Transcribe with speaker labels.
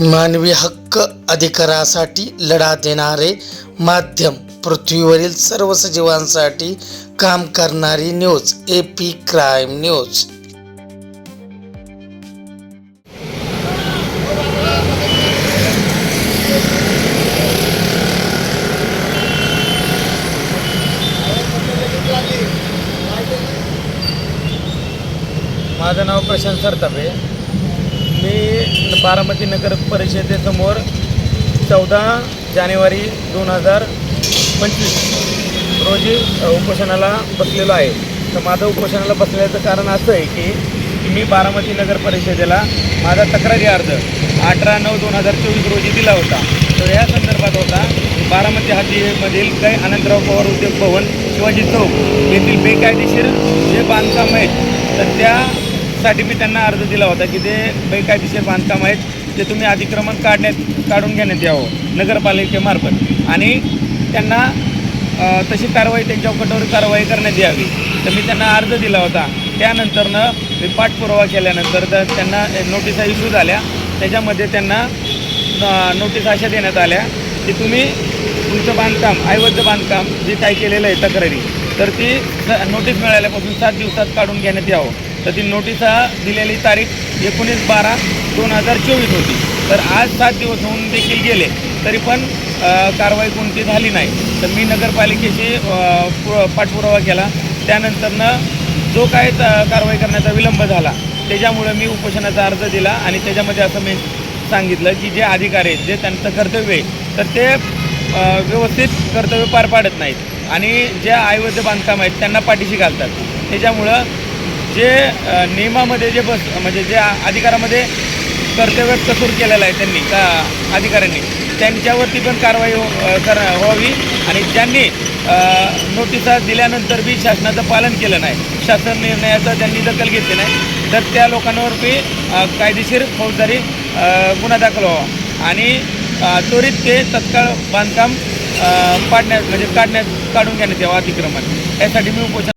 Speaker 1: मानवी हक्क अधिकारासाठी लढा देणारे माध्यम पृथ्वीवरील सर्व सजीवांसाठी काम करणारी news A P crime news
Speaker 2: माझं नाव प्रशांत सरतापे. मी बारामती नगर परिषदेसमोर चौदा जानेवारी दोन हजार पंचवीस रोजी उपोषणाला बसलेलो आहे. तर माझं उपोषणाला बसल्याचं कारण असं आहे की मी बारामती नगर परिषदेला माझा तक्रारी अर्ज अठरा नऊ दोन हजार चोवीस रोजी दिला होता. तर या संदर्भात होता बारामती हद्दीमधील काही अनंतराव पवार उद्योग भवन शिवाजी चौक येथील बेकायदेशीर जे बांधकाम आहेत तर त्या त्यासाठी मी त्यांना अर्ज दिला होता की ते बेकायदेशीर बांधकाम आहेत ते तुम्ही अतिक्रमण काढण्यात काढून घेण्यात यावं नगरपालिकेमार्फत. आणि त्यांना तशी कारवाई त्यांच्यावर कठोर कारवाई करण्यात यावी. तर मी त्यांना अर्ज दिला होता. त्यानंतरनं मी पाठपुरावा केल्यानंतर तर त्यांना नोटिसा इश्यू झाल्या. त्याच्यामध्ये त्यांना नोटीस अशा देण्यात आल्या की तुम्ही तुमचं बांधकाम ऐवज बांधकाम जे काय केलेलं आहे तक्रारी तर ती स- नोटीस मिळाल्यापासून सात दिवसात काढून घेण्यात यावं. तर ती नोटिसा दिलेली तारीख एकोणीस बारा दोन हजार चोवीस होती. तर आज सात दिवस होऊन देखील गेले तरी पण कारवाई कोणती झाली नाही. तर मी नगरपालिकेशी पु- पाठपुरावा केला. त्यानंतरनं जो काय त- कारवाई करण्याचा विलंब झाला त्याच्यामुळं मी उपोषणाचा अर्ज दिला आणि त्याच्यामध्ये असं मी सांगितलं की जे अधिकारी आहेत जे त्यांचं कर्तव्य आहे तर ते व्यवस्थित कर्तव्य पार पाडत नाहीत. आणि जे आयुर्वेद बांधकाम आहेत त्यांना पाठीशी घालतात. त्याच्यामुळं जे नियमामध्ये जे बस म्हणजे जे अधिकारामध्ये कर्तव्य कसूर केलेला आहे त्यांनी का अधिकाऱ्यांनी त्यांच्यावरती पण कारवाई हो, कर व्हावी आणि ज्यांनी नोटिसा दिल्यानंतर बी शासनाचं पालन केलं नाही शासन निर्णयाचा त्यांनी दखल घेतली नाही तर त्या लोकांवर बी कायदेशीर फौजदारी गुन्हा दाखल व्हावा आणि त्वरित ते तत्काळ बांधकाम पाडण्यात म्हणजे काढण्यात काढून घेण्यात यावं अतिक्रमण. यासाठी मी उपोषण